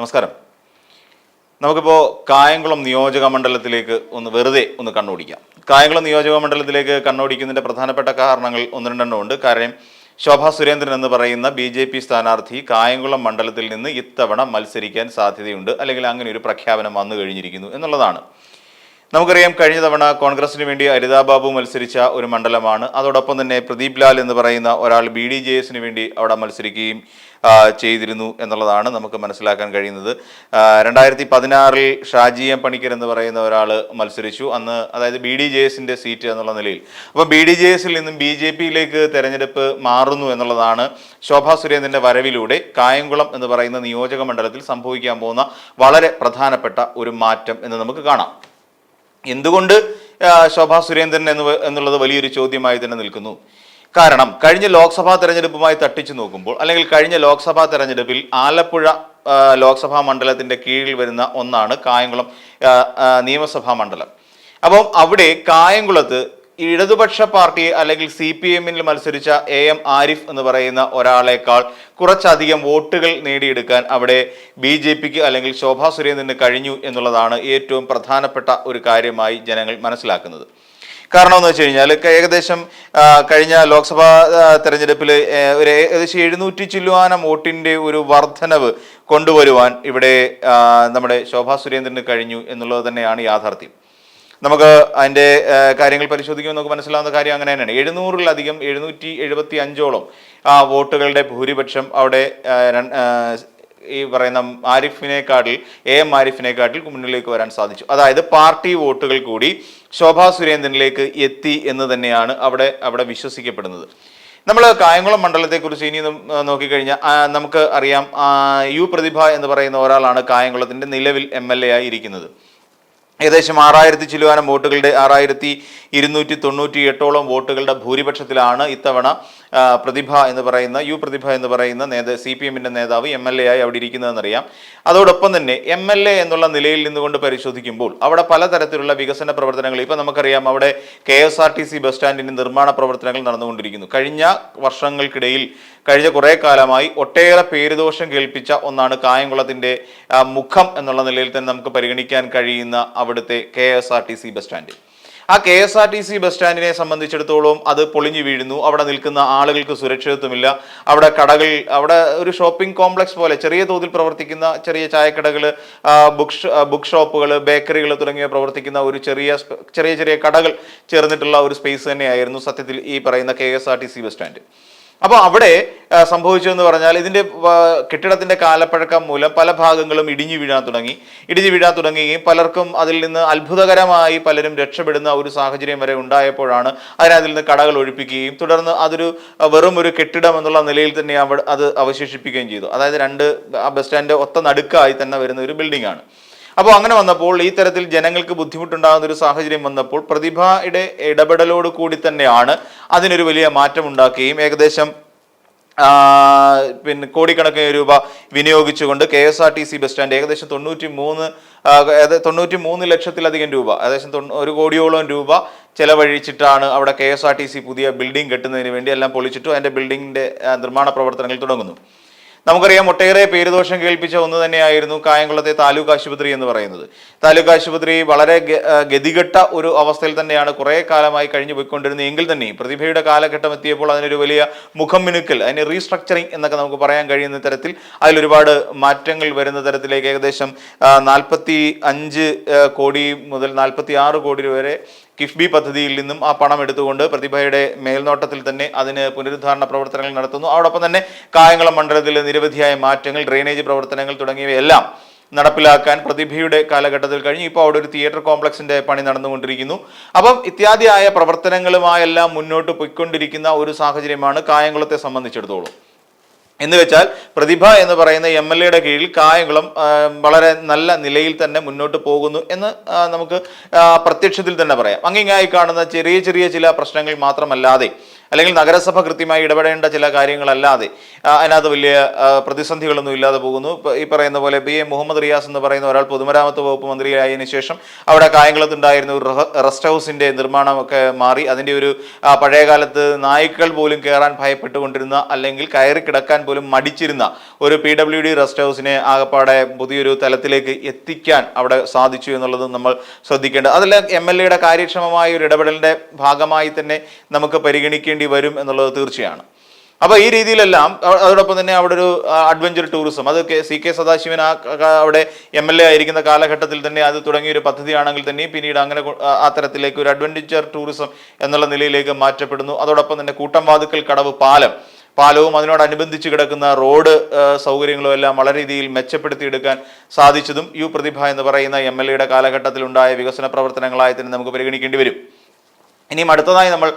നമസ്കാരം. നമുക്കിപ്പോൾ കായംകുളം നിയോജക മണ്ഡലത്തിലേക്ക് ഒന്ന് വെറുതെ ഒന്ന് കണ്ണോടിക്കാം. കായംകുളം നിയോജക മണ്ഡലത്തിലേക്ക് കണ്ണോടിക്കുന്നതിന്റെ പ്രധാനപ്പെട്ട കാരണങ്ങൾ ഒന്ന് രണ്ടെണ്ണം ഉണ്ട്. കാരണം ശോഭ സുരേന്ദ്രൻ എന്ന് പറയുന്ന ബി ജെ പി സ്ഥാനാർത്ഥി കായംകുളം മണ്ഡലത്തിൽ നിന്ന് ഇത്തവണ മത്സരിക്കാൻ സാധ്യതയുണ്ട്. അല്ലെങ്കിൽ അങ്ങനെ ഒരു പ്രഖ്യാപനം വന്നു കഴിഞ്ഞിരിക്കുന്നു എന്നുള്ളതാണ്. നമുക്കറിയാം കഴിഞ്ഞ തവണ കോൺഗ്രസിന് വേണ്ടി അരിതാ ബാബു മത്സരിച്ച ഒരു മണ്ഡലമാണ്. അതോടൊപ്പം തന്നെ പ്രദീപ് ലാൽ എന്ന് പറയുന്ന ഒരാൾ ബി ഡി ജെ എസിന് വേണ്ടി അവിടെ മത്സരിക്കുകയും ചെയ്തിരുന്നു എന്നുള്ളതാണ് നമുക്ക് മനസ്സിലാക്കാൻ കഴിയുന്നത്. രണ്ടായിരത്തി പതിനാറിൽ ഷാജി എം പണിക്കർ എന്ന് പറയുന്ന ഒരാൾ മത്സരിച്ചു. അന്ന് അതായത് ബി ഡി ജെ എസിന്റെ സീറ്റ് എന്നുള്ള നിലയിൽ. അപ്പോൾ ബി ഡി ജെ എസിൽ നിന്നും ബി ജെ പിയിലേക്ക് തെരഞ്ഞെടുപ്പ് മാറുന്നു എന്നുള്ളതാണ് ശോഭാ സുരേന്ദ്രന്റെ വരവിലൂടെ കായംകുളം എന്ന് പറയുന്ന നിയോജക മണ്ഡലത്തിൽ സംഭവിക്കാൻ പോകുന്ന വളരെ പ്രധാനപ്പെട്ട ഒരു മാറ്റം എന്ന് നമുക്ക് കാണാം. എന്തുകൊണ്ട് ശോഭാ സുരേന്ദ്രൻ എന്ന് എന്നുള്ളത് വലിയൊരു ചോദ്യമായി തന്നെ നിൽക്കുന്നു. കാരണം കഴിഞ്ഞ ലോക്സഭാ തെരഞ്ഞെടുപ്പുമായി തട്ടിച്ചു നോക്കുമ്പോൾ അല്ലെങ്കിൽ കഴിഞ്ഞ ലോക്സഭാ തെരഞ്ഞെടുപ്പിൽ ആലപ്പുഴ ലോക്സഭാ മണ്ഡലത്തിന്റെ കീഴിൽ വരുന്ന ഒന്നാണ് കായംകുളം നിയമസഭാ മണ്ഡലം. അപ്പം അവിടെ കായംകുളത്ത് ഇടതുപക്ഷ പാർട്ടി അല്ലെങ്കിൽ സി പി എമ്മിൽ മത്സരിച്ച എ എം ആരിഫ് എന്ന് പറയുന്ന ഒരാളെക്കാൾ കുറച്ചധികം വോട്ടുകൾ നേടിയെടുക്കാൻ അവിടെ ബി ജെ പിക്ക് അല്ലെങ്കിൽ ശോഭാ സുരേന്ദ്രന് കഴിഞ്ഞു എന്നുള്ളതാണ് ഏറ്റവും പ്രധാനപ്പെട്ട ഒരു കാര്യമായി ജനങ്ങൾ മനസ്സിലാക്കുന്നത്. കാരണം എന്ന് വെച്ച് കഴിഞ്ഞാൽ ഏകദേശം കഴിഞ്ഞ ലോക്സഭാ തെരഞ്ഞെടുപ്പിൽ ഒരു ഏകദേശം എഴുന്നൂറ്റി ചില്ലുവാനം വോട്ടിന്റെ ഒരു വർധനവ് കൊണ്ടുവരുവാൻ ഇവിടെ നമ്മുടെ ശോഭാ സുരേന്ദ്രന് കഴിഞ്ഞു എന്നുള്ളത് തന്നെയാണ് യാഥാർത്ഥ്യം. നമുക്ക് അതിന്റെ കാര്യങ്ങൾ പരിശോധിക്കുമ്പോൾ നമുക്ക് മനസ്സിലാവുന്ന കാര്യം അങ്ങനെ തന്നെയാണ്. എഴുന്നൂറിലധികം എഴുന്നൂറ്റി എഴുപത്തി അഞ്ചോളം ആ വോട്ടുകളുടെ ഭൂരിപക്ഷം അവിടെ ഈ പറയുന്ന ആരിഫിനെക്കാട്ടിൽ എ എം ആരിഫിനെക്കാട്ടിൽ മുന്നിലേക്ക് വരാൻ സാധിച്ചു. അതായത് പാർട്ടി വോട്ടുകൾ കൂടി ശോഭാ സുരേന്ദ്രനിലേക്ക് എത്തി എന്ന് തന്നെയാണ് അവിടെ അവിടെ വിശ്വസിക്കപ്പെടുന്നത്. നമ്മൾ കായംകുളം മണ്ഡലത്തെക്കുറിച്ച് ഇനി നോക്കിക്കഴിഞ്ഞാൽ നമുക്ക് അറിയാം യു പ്രതിഭ എന്ന് പറയുന്ന ഒരാളാണ് കായംകുളത്തിന്റെ നിലവിൽ എം എൽ എ ആയി ഇരിക്കുന്നത്. ഏകദേശം ആറായിരത്തി ചില്ലുവാനം വോട്ടുകളുടെ ആറായിരത്തി ഇരുന്നൂറ്റി തൊണ്ണൂറ്റി എട്ടോളം വോട്ടുകളുടെ ഭൂരിപക്ഷത്തിലാണ് ഇത്തവണ പ്രതിഭ എന്ന് പറയുന്ന യു പ്രതിഭ എന്ന് പറയുന്ന നേതാ സി പി എമ്മിന്റെ നേതാവ് എം എൽ എ ആയി അവിടെ ഇരിക്കുന്നതെന്നറിയാം. അതോടൊപ്പം തന്നെ എം എൽ എ എന്നുള്ള നിലയിൽ നിന്നുകൊണ്ട് പരിശോധിക്കുമ്പോൾ അവിടെ പലതരത്തിലുള്ള വികസന പ്രവർത്തനങ്ങൾ ഇപ്പം നമുക്കറിയാം അവിടെ K S R T C bus സ്റ്റാൻഡിന്റെ നിർമ്മാണ പ്രവർത്തനങ്ങൾ നടന്നുകൊണ്ടിരിക്കുന്നു. കഴിഞ്ഞ വർഷങ്ങൾക്കിടയിൽ കഴിഞ്ഞ കുറേ കാലമായി ഒട്ടേറെ പേരുദോഷം കേൾപ്പിച്ച ഒന്നാണ് കായംകുളത്തിന്റെ മുഖം എന്നുള്ള നിലയിൽ തന്നെ നമുക്ക് പരിഗണിക്കാൻ കഴിയുന്ന അവിടുത്തെ K S R T C bus stand. ആ K S R T C bus സ്റ്റാൻഡിനെ സംബന്ധിച്ചിടത്തോളം അത് പൊളിഞ്ഞു വീഴുന്നു. അവിടെ നിൽക്കുന്ന ആളുകൾക്ക് സുരക്ഷിതത്വമില്ല. അവിടെ കടകൾ അവിടെ ഒരു ഷോപ്പിംഗ് കോംപ്ലക്സ് പോലെ ചെറിയ തോതിൽ പ്രവർത്തിക്കുന്ന ചെറിയ ചായക്കടകൾ ബുക്ക് ബുക്ക് ഷോപ്പുകൾ ബേക്കറികൾ തുടങ്ങിയ പ്രവർത്തിക്കുന്ന ഒരു ചെറിയ ചെറിയ ചെറിയ കടകൾ ചേർന്നിട്ടുള്ള ഒരു സ്പേസ് തന്നെയായിരുന്നു സത്യത്തിൽ ഈ പറയുന്ന K S R T C bus stand. അപ്പോൾ അവിടെ സംഭവിച്ചു സംഭവിച്ചതെന്ന് പറഞ്ഞാൽ ഇതിന്റെ കെട്ടിടത്തിന്റെ കാലപ്പഴക്കം മൂലം പല ഭാഗങ്ങളും ഇടിഞ്ഞു വീഴാൻ തുടങ്ങി. ഇടിഞ്ഞു വീഴാൻ തുടങ്ങുകയും പലർക്കും അതിൽ നിന്ന് അത്ഭുതകരമായി പലരും രക്ഷപ്പെടുന്ന ഒരു സാഹചര്യം വരെ ഉണ്ടായപ്പോഴാണ് അതിനതിൽ നിന്ന് കടകൾ ഒഴിപ്പിക്കുകയും തുടർന്ന് അതൊരു വെറും ഒരു കെട്ടിടം എന്നുള്ള നിലയിൽ തന്നെ അത് അവശേഷിപ്പിക്കുകയും ചെയ്തു. അതായത് രണ്ട് ബസ് സ്റ്റാൻഡ് ഒത്ത നടുക്കായി തന്നെ വരുന്ന ഒരു ബിൽഡിംഗ് ആണ്. അപ്പോൾ അങ്ങനെ വന്നപ്പോൾ ഈ തരത്തിൽ ജനങ്ങൾക്ക് ബുദ്ധിമുട്ടുണ്ടാകുന്ന ഒരു സാഹചര്യം വന്നപ്പോൾ പ്രതിഭയുടെ ഇടപെടലോട് കൂടി തന്നെയാണ് അതിനൊരു വലിയ മാറ്റം ഉണ്ടാക്കുകയും ഏകദേശം പിന്നെ കോടിക്കണക്കിന് രൂപ വിനിയോഗിച്ചുകൊണ്ട് K S R T C bus stand ഏകദേശം തൊണ്ണൂറ്റി മൂന്ന് തൊണ്ണൂറ്റി മൂന്ന് ലക്ഷത്തിലധികം രൂപ ഏകദേശം ഒരു കോടിയോളം രൂപ ചെലവഴിച്ചിട്ടാണ് അവിടെ K S R T C പുതിയ ബിൽഡിംഗ് കെട്ടുന്നതിന് വേണ്ടി എല്ലാം പൊളിച്ചിട്ടു അതിന്റെ ബിൽഡിങ്ങിന്റെ നിർമ്മാണ പ്രവർത്തനങ്ങൾ തുടങ്ങുന്നു. നമുക്കറിയാം ഒട്ടേറെ പേരുദോഷം കേൾപ്പിച്ച ഒന്ന് തന്നെയായിരുന്നു കായംകുളത്തെ താലൂക്ക് ആശുപത്രി എന്ന് പറയുന്നത്. താലൂക്ക് ആശുപത്രി വളരെ ഗതികെട്ട ഒരു അവസ്ഥയിൽ തന്നെയാണ് കുറേ കാലമായി കഴിഞ്ഞു പോയിക്കൊണ്ടിരുന്നത് എങ്കിൽ തന്നെയും പ്രതിഭയുടെ കാലഘട്ടം എത്തിയപ്പോൾ അതിനൊരു വലിയ മുഖം മിനുക്കൽ അതിന് റീസ്ട്രക്ചറിങ് എന്നൊക്കെ നമുക്ക് പറയാൻ കഴിയുന്ന തരത്തിൽ അതിലൊരുപാട് മാറ്റങ്ങൾ വരുന്ന തരത്തിലേക്ക് ഏകദേശം നാൽപ്പത്തി അഞ്ച് കോടി മുതൽ നാൽപ്പത്തി ആറ് കോടി രൂപ വരെ കിഫ്ബി പദ്ധതിയിൽ നിന്നും ആ പണം എടുത്തുകൊണ്ട് പ്രതിഭയുടെ മേൽനോട്ടത്തിൽ തന്നെ അതിന് പുനരുദ്ധാരണ പ്രവർത്തനങ്ങൾ നടത്തുന്നു. അതോടൊപ്പം തന്നെ കായംകുളം മണ്ഡലത്തിൽ നിരവധിയായ മാറ്റങ്ങൾ ഡ്രെയിനേജ് പ്രവർത്തനങ്ങൾ തുടങ്ങിയവയെല്ലാം നടപ്പിലാക്കാൻ പ്രതിഭയുടെ കാലഘട്ടത്തിൽ കഴിഞ്ഞ്. ഇപ്പോൾ അവിടെ ഒരു തിയേറ്റർ കോംപ്ലക്സിന്റെ പണി നടന്നുകൊണ്ടിരിക്കുന്നു. അപ്പം ഇത്യാദിയായ പ്രവർത്തനങ്ങളുമായെല്ലാം മുന്നോട്ട് പോയിക്കൊണ്ടിരിക്കുന്ന ഒരു സാഹചര്യമാണ് കായംകുളത്തെ സംബന്ധിച്ചിടത്തോളം. എന്ന് വെച്ചാൽ പ്രതിഭ എന്ന് പറയുന്ന എം എൽ എയുടെ കീഴിൽ കായംകുളം വളരെ നല്ല നിലയിൽ തന്നെ മുന്നോട്ട് പോകുന്നു എന്ന് നമുക്ക് പ്രത്യക്ഷത്തിൽ തന്നെ പറയാം. അങ്ങിങ്ങായി കാണുന്ന ചെറിയ ചെറിയ ചില പ്രശ്നങ്ങൾ മാത്രമല്ലാതെ അല്ലെങ്കിൽ നഗരസഭ കൃത്യമായി ഇടപെടേണ്ട ചില കാര്യങ്ങളല്ലാതെ അതിനകത്ത് വലിയ പ്രതിസന്ധികളൊന്നും ഇല്ലാതെ പോകുന്നു. ഈ പറയുന്ന പോലെ ബി എ മുഹമ്മദ് റിയാസ് എന്ന് പറയുന്ന ഒരാൾ പൊതുമരാമത്ത് വകുപ്പ് മന്ത്രിയായതിനു ശേഷം അവിടെ കായംകുളത്ത് ഉണ്ടായിരുന്ന ഒരു റെസ്റ്റ് ഹൗസിന്റെ നിർമ്മാണമൊക്കെ മാറി അതിന്റെ ഒരു പഴയകാലത്ത് പഴയ കാലത്ത് നായ്ക്കൾ പോലും കയറാൻ ഭയപ്പെട്ടുകൊണ്ടിരുന്ന അല്ലെങ്കിൽ കയറി കിടക്കാൻ പോലും മടിച്ചിരുന്ന ഒരു പി ഡബ്ല്യു ഡി റെസ്റ്റ് ഹൗസിനെ ആകപ്പാടെ പുതിയൊരു തലത്തിലേക്ക് എത്തിക്കാൻ അവിടെ സാധിച്ചു എന്നുള്ളത് നമ്മൾ ശ്രദ്ധിക്കേണ്ടത്. അതെല്ലാം എം എൽ എയുടെ കാര്യക്ഷമമായ ഒരു ഇടപെടലിന്റെ ഭാഗമായി തന്നെ നമുക്ക് പരിഗണിക്കേണ്ടി വരും എന്നുള്ളത് തീർച്ചയാണ്. അപ്പോൾ ഈ രീതിയിലെല്ലാം അതോടൊപ്പം തന്നെ അവിടെ ഒരു അഡ്വഞ്ചർ ടൂറിസം അത് സി കെ സദാശിവൻ ആ അവിടെ എം എൽ എ ആയിരിക്കുന്ന കാലഘട്ടത്തിൽ തന്നെ അത് തുടങ്ങിയ ഒരു പദ്ധതിയാണെങ്കിൽ തന്നെ പിന്നീട് അങ്ങനെ ആ തരത്തിലേക്ക് ഒരു അഡ്വഞ്ചർ ടൂറിസം എന്നുള്ള നിലയിലേക്ക് മാറ്റപ്പെടുന്നു. അതോടൊപ്പം തന്നെ കൂട്ടംവാതുക്കൽ കടവ് പാലം. പാലവും അതിനോടനുബന്ധിച്ച് കിടക്കുന്ന റോഡ് സൗകര്യങ്ങളും എല്ലാം വളരെ രീതിയിൽ മെച്ചപ്പെടുത്തിയെടുക്കാൻ സാധിച്ചതും യു പ്രതിഭ എന്ന് പറയുന്ന എം എൽ എയുടെ കാലഘട്ടത്തിലുണ്ടായ വികസന പ്രവർത്തനങ്ങളായി തന്നെ നമുക്ക് പരിഗണിക്കേണ്ടി വരും. ഇനിയും അടുത്തതായി നമ്മൾ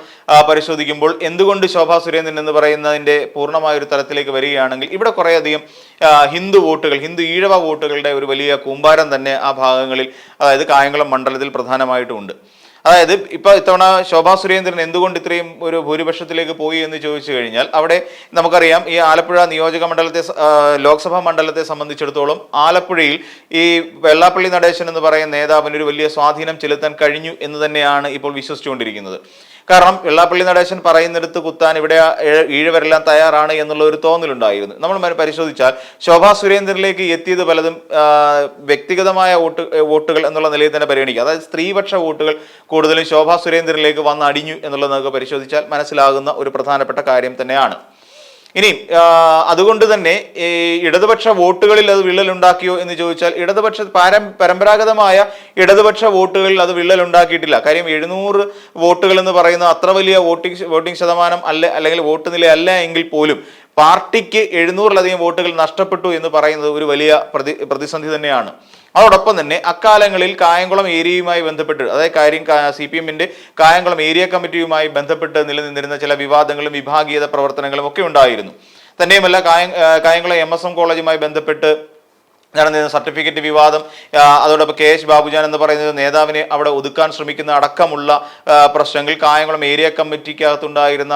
പരിശോധിക്കുമ്പോൾ എന്തുകൊണ്ട് ശോഭാ സുരേന്ദ്രൻ എന്ന് പറയുന്നതിന്റെ പൂർണമായ ഒരു തലത്തിലേക്ക് വരികയാണെങ്കിൽ ഇവിടെ കുറേയധികം ഹിന്ദു വോട്ടുകൾ ഹിന്ദു ഈഴവ വോട്ടുകളുടെ ഒരു വലിയ കൂമ്പാരം തന്നെ ആ ഭാഗങ്ങളിൽ അതായത് കായംകുളം മണ്ഡലത്തിൽ പ്രധാനമായിട്ടും ഉണ്ട് അതായത് ഇപ്പൊ ഇത്തവണ ശോഭാ സുരേന്ദ്രൻ എന്തുകൊണ്ട് ഇത്രയും ഒരു ഭൂരിപക്ഷത്തിലേക്ക് പോയി എന്ന് ചോദിച്ചു കഴിഞ്ഞാൽ അവിടെ നമുക്കറിയാം ഈ ആലപ്പുഴ നിയോജക മണ്ഡലത്തെ ലോക്സഭാ മണ്ഡലത്തെ സംബന്ധിച്ചിടത്തോളം ആലപ്പുഴയിൽ ഈ വെള്ളാപ്പള്ളി നടേശൻ എന്ന് പറയുന്ന നേതാവിന് ഒരു വലിയ സ്വാധീനം ചെലുത്താൻ കഴിഞ്ഞു എന്ന് തന്നെയാണ് ഇപ്പോൾ വിശ്വസിച്ചുകൊണ്ടിരിക്കുന്നത്. കാരണം വെള്ളാപ്പള്ളി നടേശൻ പറയുന്നിടത്ത് കുത്താൻ ഇവിടെ ഈഴവരെല്ലാം തയ്യാറാണ് എന്നുള്ള ഒരു തോന്നലുണ്ടായിരുന്നു. നമ്മൾ പരിശോധിച്ചാൽ ശോഭാ സുരേന്ദ്രനിലേക്ക് എത്തിയത് പലതും വ്യക്തിഗതമായ വോട്ട് വോട്ടുകൾ എന്നുള്ള നിലയിൽ തന്നെ പരിഗണിക്കുക അതായത് സ്ത്രീപക്ഷ വോട്ടുകൾ കൂടുതലും ശോഭാ സുരേന്ദ്രനിലേക്ക് വന്ന് അടിഞ്ഞു എന്നുള്ളത് നമുക്ക് പരിശോധിച്ചാൽ മനസ്സിലാകുന്ന ഒരു പ്രധാനപ്പെട്ട കാര്യം തന്നെയാണ്. ഇനി അതുകൊണ്ട് തന്നെ ഈ ഇടതുപക്ഷ വോട്ടുകളിൽ അത് വിള്ളലുണ്ടാക്കിയോ എന്ന് ചോദിച്ചാൽ ഇടതുപക്ഷ പാരം പരമ്പരാഗതമായ ഇടതുപക്ഷ വോട്ടുകളിൽ അത് വിള്ളലുണ്ടാക്കിയിട്ടില്ല. കാര്യം എഴുന്നൂറ് വോട്ടുകൾ എന്ന് പറയുന്ന അത്ര വലിയ വോട്ടിംഗ് വോട്ടിംഗ് ശതമാനം അല്ല അല്ലെങ്കിൽ വോട്ട് നില അല്ല എങ്കിൽ പോലും പാർട്ടിക്ക് എഴുന്നൂറിലധികം വോട്ടുകൾ നഷ്ടപ്പെട്ടു എന്ന് പറയുന്നത് ഒരു വലിയ പ്രതി പ്രതിസന്ധി തന്നെയാണ്. അതോടൊപ്പം തന്നെ അക്കാലങ്ങളിൽ കായംകുളം ഏരിയയുമായി ബന്ധപ്പെട്ട് അതായത് കാര്യം സി പി എമ്മിന്റെ കായംകുളം ഏരിയ കമ്മിറ്റിയുമായി ബന്ധപ്പെട്ട് നിലനിന്നിരുന്ന ചില വിവാദങ്ങളും വിഭാഗീയത പ്രവർത്തനങ്ങളും ഒക്കെ ഉണ്ടായിരുന്നു. തന്നെയുമല്ല കായ കായംകുളം എം എസ് എം കോളേജുമായി ബന്ധപ്പെട്ട് നടന്നിരുന്ന സർട്ടിഫിക്കറ്റ് വിവാദം അതോടൊപ്പം കെ എസ് ബാബുജാൻ എന്ന് പറയുന്നത് നേതാവിനെ അവിടെ ഒതുക്കാൻ ശ്രമിക്കുന്ന അടക്കമുള്ള പ്രശ്നങ്ങൾ കായംകുളം ഏരിയ കമ്മിറ്റിക്കകത്തുണ്ടായിരുന്ന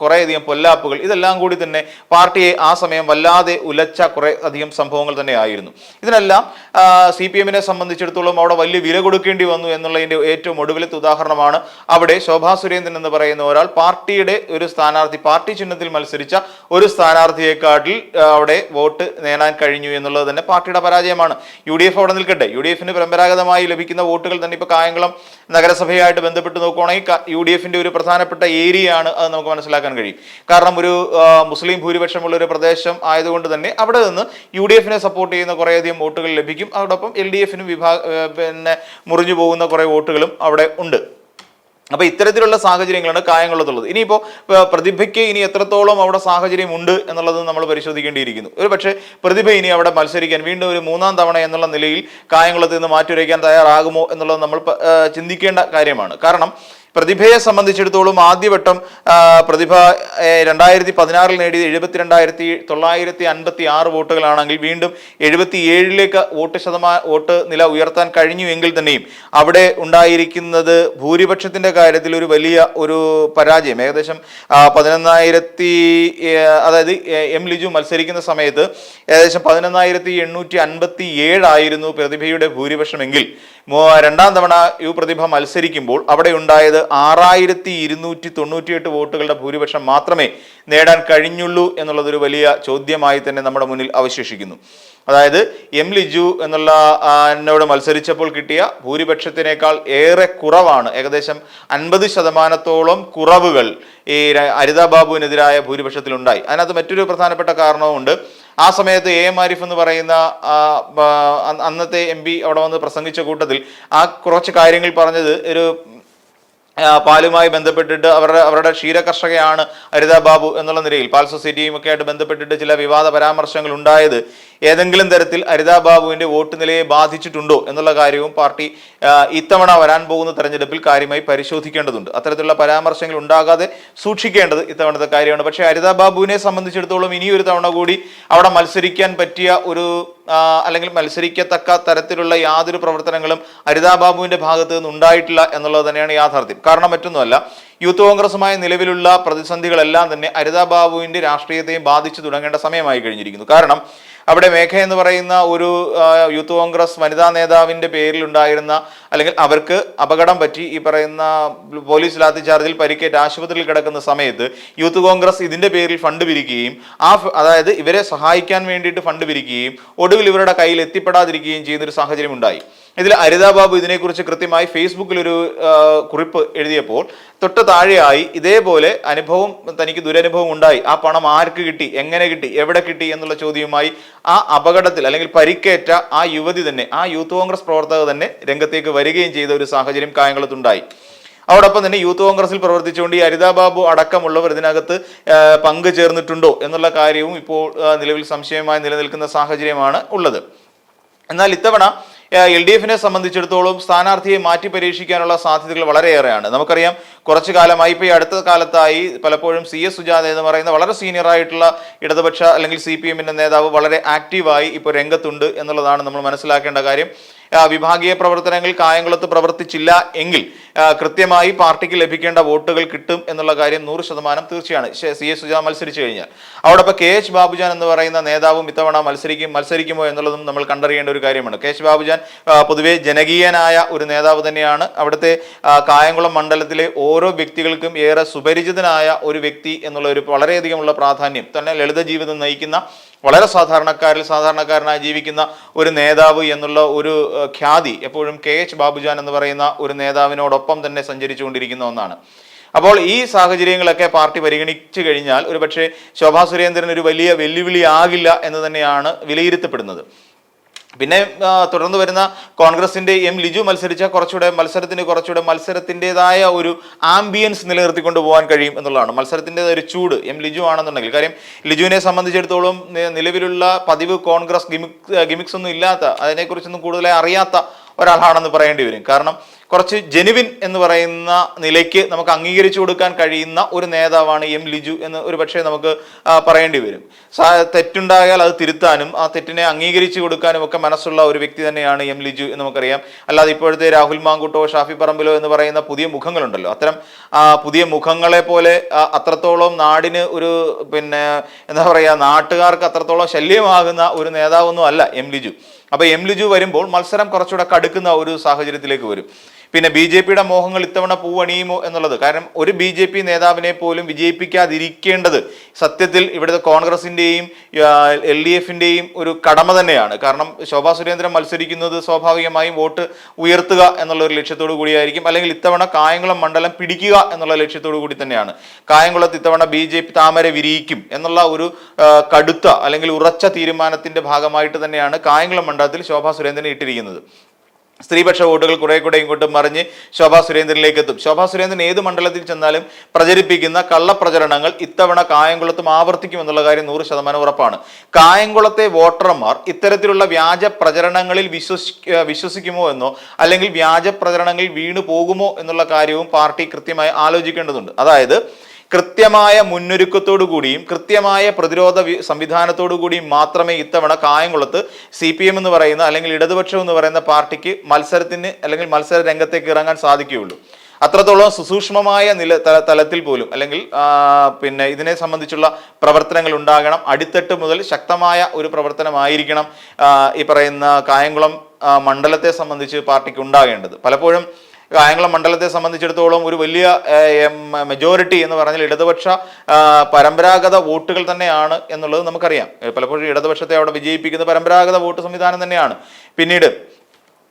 കുറേയധികം പൊല്ലാപ്പുകൾ ഇതെല്ലാം കൂടി തന്നെ പാർട്ടിയെ ആ സമയം വല്ലാതെ ഉലച്ച കുറെ അധികം സംഭവങ്ങൾ തന്നെ ആയിരുന്നു. ഇതിനെല്ലാം സി പി എമ്മിനെ സംബന്ധിച്ചിടത്തോളം അവിടെ വലിയ വില കൊടുക്കേണ്ടി വന്നു എന്നുള്ളതിന്റെ ഏറ്റവും ഒടുവിലത്തെ ഉദാഹരണമാണ് അവിടെ ശോഭാ സുരേന്ദ്രൻ എന്ന് പറയുന്ന ഒരാൾ പാർട്ടിയുടെ ഒരു സ്ഥാനാർത്ഥി പാർട്ടി ചിഹ്നത്തിൽ മത്സരിച്ച ഒരു സ്ഥാനാർത്ഥിയെക്കാട്ടിൽ അവിടെ വോട്ട് നേടാൻ കഴിഞ്ഞു എന്നുള്ളത് തന്നെ പാർട്ടിയുടെ പരാജയമാണ്. യു ഡി എഫ് അവിടെ നിൽക്കട്ടെ. യു ഡി എഫിന് പരമ്പരാഗതമായി ലഭിക്കുന്ന വോട്ടുകൾ തന്നെ ഇപ്പോൾ കായംകുളം നഗരസഭയായിട്ട് ബന്ധപ്പെട്ട് നോക്കുവാണെങ്കിൽ യു ഡി എഫിന്റെ ഒരു പ്രധാനപ്പെട്ട ഏരിയയാണ് അത് നമുക്ക് മനസ്സിലാക്കാൻ കഴിയും. കാരണം ഒരു മുസ്ലിം ഭൂരിപക്ഷമുള്ള ഒരു പ്രദേശം ആയതുകൊണ്ട് തന്നെ അവിടെ നിന്ന് യു ഡി എഫിനെ സപ്പോർട്ട് ചെയ്യുന്ന കുറേയധികം വോട്ടുകൾ ലഭിക്കും. അതോടൊപ്പം എൽ ഡി എഫിനും വിഭാഗ പിന്നെ മുറിഞ്ഞു പോകുന്ന കുറേ വോട്ടുകളും അവിടെ ഉണ്ട്. അപ്പൊ ഇത്തരത്തിലുള്ള സാഹചര്യങ്ങളാണ് കായംകുളത്തുള്ളത്. ഇനിയിപ്പോൾ പ്രതിഭയ്ക്ക് ഇനി എത്രത്തോളം അവിടെ സാഹചര്യം ഉണ്ട് എന്നുള്ളത് നമ്മൾ പരിശോധിക്കേണ്ടിയിരിക്കുന്നു. ഒരു പക്ഷേ പ്രതിഭ ഇനി അവിടെ മത്സരിക്കാൻ വീണ്ടും ഒരു മൂന്നാം തവണ എന്നുള്ള നിലയിൽ കായംകുളത്ത് നിന്ന് മാറ്റുരയ്ക്കാൻ തയ്യാറാകുമോ എന്നുള്ളത് നമ്മൾ ചിന്തിക്കേണ്ട കാര്യമാണ്. കാരണം പ്രതിഭയെ സംബന്ധിച്ചിടത്തോളം ആദ്യവട്ടം പ്രതിഭ രണ്ടായിരത്തി പതിനാറിൽ നേടിയത് എഴുപത്തിരണ്ടായിരത്തി തൊള്ളായിരത്തി അൻപത്തി ആറ് വോട്ടുകളാണെങ്കിൽ വീണ്ടും എഴുപത്തി ഏഴിലേക്ക് വോട്ട് ശതമാനം വോട്ട് നില ഉയർത്താൻ കഴിഞ്ഞു എങ്കിൽ തന്നെയും അവിടെ ഉണ്ടായിരിക്കുന്നത് ഭൂരിപക്ഷത്തിന്റെ കാര്യത്തിൽ ഒരു വലിയ ഒരു പരാജയം. ഏകദേശം പതിനൊന്നായിരത്തി അതായത് എം ലിജു മത്സരിക്കുന്ന സമയത്ത് ഏകദേശം പതിനൊന്നായിരത്തി എണ്ണൂറ്റി അൻപത്തി ഏഴായിരുന്നു പ്രതിഭയുടെ ഭൂരിപക്ഷമെങ്കിൽ. രണ്ടാം തവണ യു പ്രതിഭ മത്സരിക്കുമ്പോൾ അവിടെ ഉണ്ടായത് ആറായിരത്തി ഇരുന്നൂറ്റി തൊണ്ണൂറ്റിയെട്ട് വോട്ടുകളുടെ ഭൂരിപക്ഷം മാത്രമേ നേടാൻ കഴിഞ്ഞുള്ളൂ എന്നുള്ളതൊരു വലിയ ചോദ്യമായി തന്നെ നമ്മുടെ മുന്നിൽ അവശേഷിക്കുന്നു. അതായത് എം ലിജു എന്നുള്ള എന്നോട് മത്സരിച്ചപ്പോൾ കിട്ടിയ ഭൂരിപക്ഷത്തിനേക്കാൾ ഏറെ കുറവാണ്. ഏകദേശം അൻപത് ശതമാനത്തോളം കുറവുകൾ ഈ അരിത ബാബുവിനെതിരായ ഭൂരിപക്ഷത്തിലുണ്ടായി. അതിനകത്ത് മറ്റൊരു പ്രധാനപ്പെട്ട കാരണവുമുണ്ട് ആ സമയത്ത് എ. എം. ആരിഫ് എന്ന് പറയുന്ന അന്നത്തെ എം പി അവിടെ വന്ന് പ്രസംഗിച്ച കൂട്ടത്തിൽ ആ കുറച്ച് കാര്യങ്ങൾ പറഞ്ഞത് ഒരു പാലുമായി ബന്ധപ്പെട്ടിട്ട് അവരുടെ അവരുടെ ക്ഷീരകർഷകയാണ് ഹരിത ബാബു എന്നുള്ള നിലയിൽ. പാൽ സൊസൈറ്റിയും ഒക്കെ ആയിട്ട് ബന്ധപ്പെട്ടിട്ട് ചില വിവാദ പരാമർശങ്ങൾ ഉണ്ടായത് ഏതെങ്കിലും തരത്തിൽ അരിതാ ബാബുവിന്റെ വോട്ട് നിലയെ ബാധിച്ചിട്ടുണ്ടോ എന്നുള്ള കാര്യവും പാർട്ടി ഇത്തവണ വരാൻ പോകുന്ന തെരഞ്ഞെടുപ്പിൽ കാര്യമായി പരിശോധിക്കേണ്ടതുണ്ട്. അത്തരത്തിലുള്ള പരാമർശങ്ങൾ ഉണ്ടാകാതെ സൂക്ഷിക്കേണ്ടത് ഇത്തവണത്തെ കാര്യമാണ്. പക്ഷേ അരിതാ ബാബുവിനെ സംബന്ധിച്ചിടത്തോളം ഇനിയൊരു തവണ കൂടി അവിടെ മത്സരിക്കാൻ പറ്റിയ ഒരു അല്ലെങ്കിൽ മത്സരിക്കത്തക്ക തരത്തിലുള്ള യാതൊരു പ്രവർത്തനങ്ങളും അരിതാ ബാബുവിന്റെ ഭാഗത്ത് നിന്ന് ഉണ്ടായിട്ടില്ല എന്നുള്ളത് തന്നെയാണ് യാഥാർത്ഥ്യം. കാരണം മറ്റൊന്നുമല്ല യൂത്ത് കോൺഗ്രസുമായി നിലവിലുള്ള പ്രതിസന്ധികളെല്ലാം തന്നെ അരിതാ ബാബുവിന്റെ രാഷ്ട്രീയത്തെയും ബാധിച്ചു തുടങ്ങേണ്ട സമയമായി കഴിഞ്ഞിരിക്കുന്നു. കാരണം അവിടെ മേഘ എന്ന് പറയുന്ന ഒരു യൂത്ത് കോൺഗ്രസ് വനിതാ നേതാവിന്റെ പേരിൽ ഉണ്ടായിരുന്ന അല്ലെങ്കിൽ അവർക്ക് അപകടം പറ്റി ഈ പറയുന്ന പോലീസ് ലാത്തിചാർജിൽ പരിക്കേറ്റ് ആശുപത്രിയിൽ കിടക്കുന്ന സമയത്ത് യൂത്ത് കോൺഗ്രസ് ഇതിന്റെ പേരിൽ ഫണ്ട് പിരിക്കുകയും ആ അതായത് ഇവരെ സഹായിക്കാൻ വേണ്ടിയിട്ട് ഫണ്ട് പിരിക്കുകയും ഒടുവിൽ ഇവരുടെ കയ്യിൽ എത്തിപ്പെടാതിരിക്കുകയും ചെയ്യുന്ന ഒരു സാഹചര്യം ഉണ്ടായി. ഇതിൽ അരിതാ ബാബു ഇതിനെക്കുറിച്ച് കൃത്യമായി ഫേസ്ബുക്കിൽ ഒരു കുറിപ്പ് എഴുതിയപ്പോൾ തൊട്ട് താഴെയായി ഇതേപോലെ അനുഭവം തനിക്ക് ദുരനുഭവം ഉണ്ടായി. ആ പണം ആർക്ക് കിട്ടി? എങ്ങനെ കിട്ടി? എവിടെ കിട്ടി? എന്നുള്ള ചോദ്യവുമായി ആ അപകടത്തിൽ അല്ലെങ്കിൽ പരിക്കേറ്റ ആ യുവതി തന്നെ ആ യൂത്ത് കോൺഗ്രസ് പ്രവർത്തക തന്നെ രംഗത്തേക്ക് വരികയും ചെയ്ത ഒരു സാഹചര്യം കായംകുളത്തുണ്ടായി. അതോടൊപ്പം തന്നെ യൂത്ത് കോൺഗ്രസിൽ പ്രവർത്തിച്ചുകൊണ്ട് ഈ അരിതാ ബാബു അടക്കമുള്ളവർ ഇതിനകത്ത് പങ്കു ചേർന്നിട്ടുണ്ടോ എന്നുള്ള കാര്യവും ഇപ്പോൾ നിലവിൽ സംശയമായി നിലനിൽക്കുന്ന സാഹചര്യമാണ് ഉള്ളത്. എന്നാൽ ഇത്തവണ എൽ ഡി എഫിനെ സംബന്ധിച്ചിടത്തോളം സ്ഥാനാർത്ഥിയെ മാറ്റി പരീക്ഷിക്കാനുള്ള സാധ്യതകൾ വളരെയേറെയാണ്. നമുക്കറിയാം കുറച്ചു കാലമായി ഇപ്പോൾ അടുത്ത കാലത്തായി പലപ്പോഴും സി എസ് സുജാത എന്ന് പറയുന്ന വളരെ സീനിയർ ആയിട്ടുള്ള ഇടതുപക്ഷ അല്ലെങ്കിൽ സി പി എമ്മിന്റെ നേതാവ് വളരെ ആക്റ്റീവായി ഇപ്പോൾ രംഗത്തുണ്ട് എന്നുള്ളതാണ് നമ്മൾ മനസ്സിലാക്കേണ്ട കാര്യം. വിഭാഗീയ പ്രവർത്തനങ്ങൾ കായംകുളത്ത് പ്രവർത്തിച്ചില്ല എങ്കിൽ കൃത്യമായി പാർട്ടിക്ക് ലഭിക്കേണ്ട വോട്ടുകൾ കിട്ടും എന്നുള്ള കാര്യം നൂറ് ശതമാനം തീർച്ചയാണ്. സി. എസ് സുജാ മത്സരിച്ചു കഴിഞ്ഞാൽ. അവിടെ കെ. എച്ച്. ബാബുജാൻ എന്ന് പറയുന്ന നേതാവും ഇത്തവണ മത്സരിക്കും മത്സരിക്കുമോ എന്നുള്ളതും നമ്മൾ കണ്ടറിയേണ്ട ഒരു കാര്യമാണ്. കെ. എച്ച്. ബാബുജാൻ പൊതുവെ ജനകീയനായ ഒരു നേതാവ് തന്നെയാണ്. അവിടുത്തെ കായംകുളം മണ്ഡലത്തിലെ ഓരോ വ്യക്തികൾക്കും ഏറെ സുപരിചിതനായ ഒരു വ്യക്തി എന്നുള്ള ഒരു വളരെയധികമുള്ള പ്രാധാന്യം. തന്നെ ലളിത ജീവിതം നയിക്കുന്ന വളരെ സാധാരണക്കാരിൽ സാധാരണക്കാരനായി ജീവിക്കുന്ന ഒരു നേതാവ് എന്നുള്ള ഒരു ഖ്യാതി എപ്പോഴും കെ. എച്ച്. ബാബുജാൻ എന്ന് പറയുന്ന ഒരു നേതാവിനോടൊപ്പം തന്നെ സഞ്ചരിച്ചുകൊണ്ടിരിക്കുന്ന ഒന്നാണ്. അപ്പോൾ ഈ സാഹചര്യങ്ങളൊക്കെ പാർട്ടി പരിഗണിച്ചു കഴിഞ്ഞാൽ ഒരുപക്ഷെ ശോഭാ സുരേന്ദ്രൻ ഒരു വലിയ വെല്ലുവിളി ആകില്ല എന്ന് തന്നെയാണ് വിലയിരുത്തപ്പെടുന്നത്. പിന്നെ തുടർന്ന് വരുന്ന കോൺഗ്രസിന്റെ എം ലിജു മത്സരിച്ച കുറച്ചുകൂടെ മത്സരത്തിന് കുറച്ചുകൂടെ മത്സരത്തിന്റെതായ ഒരു ആംബിയൻസ് നിലനിർത്തിക്കൊണ്ട് പോകാൻ കഴിയും എന്നുള്ളതാണ്. മത്സരത്തിന്റെതായ ഒരു ചൂട് എം ലിജു ആണെന്നുണ്ടെങ്കിൽ. കാര്യം ലിജുവിനെ സംബന്ധിച്ചിടത്തോളം നിലവിലുള്ള പതിവ് കോൺഗ്രസ് ഗിമിക് ഗിമിക്സ് ഒന്നും ഇല്ലാത്ത അതിനെക്കുറിച്ചൊന്നും കൂടുതലായി അറിയാത്ത ഒരാളാണെന്ന് പറയേണ്ടി വരും. കാരണം കുറച്ച് ജെനുവിൻ എന്ന് പറയുന്ന നിലയ്ക്ക് നമുക്ക് അംഗീകരിച്ചു കൊടുക്കാൻ കഴിയുന്ന ഒരു നേതാവാണ് എം ലിജു എന്ന് ഒരു പക്ഷേ നമുക്ക് പറയേണ്ടി വരും. തെറ്റുണ്ടായാൽ അത് തിരുത്താനും ആ തെറ്റിനെ അംഗീകരിച്ചു കൊടുക്കാനും ഒക്കെ മനസ്സുള്ള ഒരു വ്യക്തി തന്നെയാണ് എം ലിജു എന്ന് നമുക്കറിയാം. അല്ലാതെ ഇപ്പോഴത്തെ രാഹുൽ മാങ്കുട്ടോ ഷാഫി പറമ്പിലോ എന്ന് പറയുന്ന പുതിയ മുഖങ്ങളുണ്ടല്ലോ. അത്തരം പുതിയ മുഖങ്ങളെ പോലെ അത്രത്തോളം നാടിന് ഒരു പിന്നെ എന്താ പറയുക നാട്ടുകാർക്ക് അത്രത്തോളം ശല്യമാകുന്ന ഒരു നേതാവൊന്നും അല്ല എം ലിജു. അപ്പൊ എം ലിജു വരുമ്പോൾ മത്സരം കുറച്ചുകൂടെ കടുക്കുന്ന ഒരു സാഹചര്യത്തിലേക്ക് വരും. പിന്നെ ബി ജെ പിയുടെ മോഹങ്ങൾ ഇത്തവണ പൂവണിയുമോ എന്നുള്ളത്? കാരണം ഒരു ബി ജെ പി നേതാവിനെ പോലും വിജയിപ്പിക്കാതിരിക്കേണ്ടത് സത്യത്തിൽ ഇവിടുത്തെ കോൺഗ്രസിന്റെയും എൽ ഡി എഫിന്റെയും ഒരു കടമ തന്നെയാണ്. കാരണം ശോഭാ സുരേന്ദ്രൻ മത്സരിക്കുന്നത് സ്വാഭാവികമായും വോട്ട് ഉയർത്തുക എന്നുള്ള ഒരു ലക്ഷ്യത്തോടു കൂടിയായിരിക്കും. അല്ലെങ്കിൽ ഇത്തവണ കായംകുളം മണ്ഡലം പിടിക്കുക എന്നുള്ള ലക്ഷ്യത്തോടു കൂടി തന്നെയാണ്. കായംകുളത്ത് ഇത്തവണ ബി ജെ പി താമര വിരിയിക്കും എന്നുള്ള ഒരു കടുത്ത അല്ലെങ്കിൽ ഉറച്ച തീരുമാനത്തിന്റെ ഭാഗമായിട്ട് തന്നെയാണ് കായംകുളം മണ്ഡലത്തിൽ ശോഭാ സുരേന്ദ്രനെ ഇട്ടിരിക്കുന്നത്. സ്ത്രീപക്ഷ വോട്ടുകൾ കുറെ കൂടെ ഇങ്ങോട്ട് മറിഞ്ഞ് ശോഭാ സുരേന്ദ്രനിലേക്ക് എത്തും ശോഭാ സുരേന്ദ്രൻ ഏത് മണ്ഡലത്തിൽ ചെന്നാലും പ്രചരിപ്പിക്കുന്ന കള്ളപ്രചരണങ്ങൾ ഇത്തവണ കായംകുളത്തും ആവർത്തിക്കും എന്നുള്ള കാര്യം നൂറ് ശതമാനം ഉറപ്പാണ്. കായംകുളത്തെ വോട്ടർമാർ ഇത്തരത്തിലുള്ള വ്യാജ പ്രചരണങ്ങളിൽ വിശ്വസി വിശ്വസിക്കുമോ എന്നോ അല്ലെങ്കിൽ വ്യാജ പ്രചരണങ്ങളിൽ വീണു പോകുമോ എന്നുള്ള കാര്യവും പാർട്ടി കൃത്യമായി ആലോചിക്കേണ്ടതുണ്ട്. അതായത് കൃത്യമായ മുന്നൊരുക്കത്തോടു കൂടിയും കൃത്യമായ പ്രതിരോധ സംവിധാനത്തോടു കൂടിയും മാത്രമേ ഇത്തവണ കായംകുളത്ത് സി പി എം എന്ന് പറയുന്ന അല്ലെങ്കിൽ ഇടതുപക്ഷം എന്ന് പറയുന്ന പാർട്ടിക്ക് മത്സരത്തിന് അല്ലെങ്കിൽ മത്സര രംഗത്തേക്ക് ഇറങ്ങാൻ സാധിക്കുകയുള്ളൂ. അത്രത്തോളം സുസൂക്ഷ്മമായ നില തല- തലത്തിൽ പോലും അല്ലെങ്കിൽ പിന്നെ ഇതിനെ സംബന്ധിച്ചുള്ള പ്രവർത്തനങ്ങൾ ഉണ്ടാകണം. അടിത്തട്ട് മുതൽ ശക്തമായ ഒരു പ്രവർത്തനമായിരിക്കണം ഈ പറയുന്ന കായംകുളം മണ്ഡലത്തെ സംബന്ധിച്ച് പാർട്ടിക്ക് ഉണ്ടാകേണ്ടത്. പലപ്പോഴും കായംകുളം മണ്ഡലത്തെ സംബന്ധിച്ചിടത്തോളം ഒരു വലിയ മെജോറിറ്റി എന്ന് പറഞ്ഞാൽ ഇടതുപക്ഷ പരമ്പരാഗത വോട്ടുകൾ തന്നെയാണ് എന്നുള്ളത് നമുക്കറിയാം. പലപ്പോഴും ഇടതുപക്ഷത്തെ അവിടെ വിജയിപ്പിക്കുന്ന പരമ്പരാഗത വോട്ട് സംവിധാനം തന്നെയാണ്. പിന്നീട്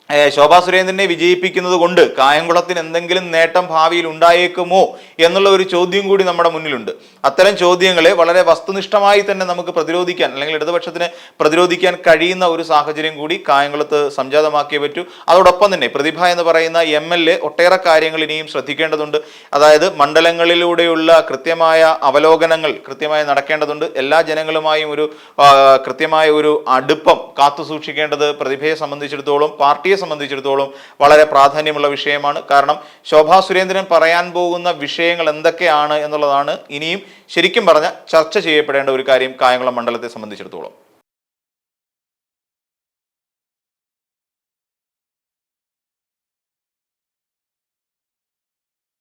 ശോഭാ സുരേന്ദ്രനെ വിജയിപ്പിക്കുന്നത് കൊണ്ട് കായംകുളത്തിന് എന്തെങ്കിലും നേട്ടം ഭാവിയിൽ ഉണ്ടായേക്കുമോ എന്നുള്ള ഒരു ചോദ്യം കൂടി നമ്മുടെ മുന്നിലുണ്ട്. അത്തരം ചോദ്യങ്ങളെ വളരെ വസ്തുനിഷ്ഠമായി തന്നെ നമുക്ക് പ്രതിരോധിക്കാൻ അല്ലെങ്കിൽ ഇടതുപക്ഷത്തിന് പ്രതിരോധിക്കാൻ കഴിയുന്ന ഒരു സാഹചര്യം കൂടി കായംകുളത്ത് സംജാതമാക്കിയേ പറ്റൂ. അതോടൊപ്പം തന്നെ പ്രതിഭ എന്ന് പറയുന്ന എം എൽ എ ഒട്ടേറെ കാര്യങ്ങൾ ഇനിയും ശ്രദ്ധിക്കേണ്ടതുണ്ട്. അതായത് മണ്ഡലങ്ങളിലൂടെയുള്ള കൃത്യമായ അവലോകനങ്ങൾ കൃത്യമായി നടക്കേണ്ടതുണ്ട്. എല്ലാ ജനങ്ങളുമായും ഒരു കൃത്യമായ ഒരു അടുപ്പം കാത്തു സൂക്ഷിക്കേണ്ടത് പ്രതിഭയെ സംബന്ധിച്ചിടത്തോളം പാർട്ടിയെ സംബന്ധിച്ചിടത്തോളം വളരെ പ്രാധാന്യമുള്ള വിഷയമാണ്. കാരണം ശോഭാ സുരേന്ദ്രൻ പറയാൻ പോകുന്ന വിഷയങ്ങൾ എന്തൊക്കെയാണ് എന്നുള്ളതാണ് ഇനിയും ശരിക്കും പറഞ്ഞ ചർച്ച ചെയ്യപ്പെടേണ്ട ഒരു കാര്യം കായംകുളം മണ്ഡലത്തെ സംബന്ധിച്ചിടത്തോളം.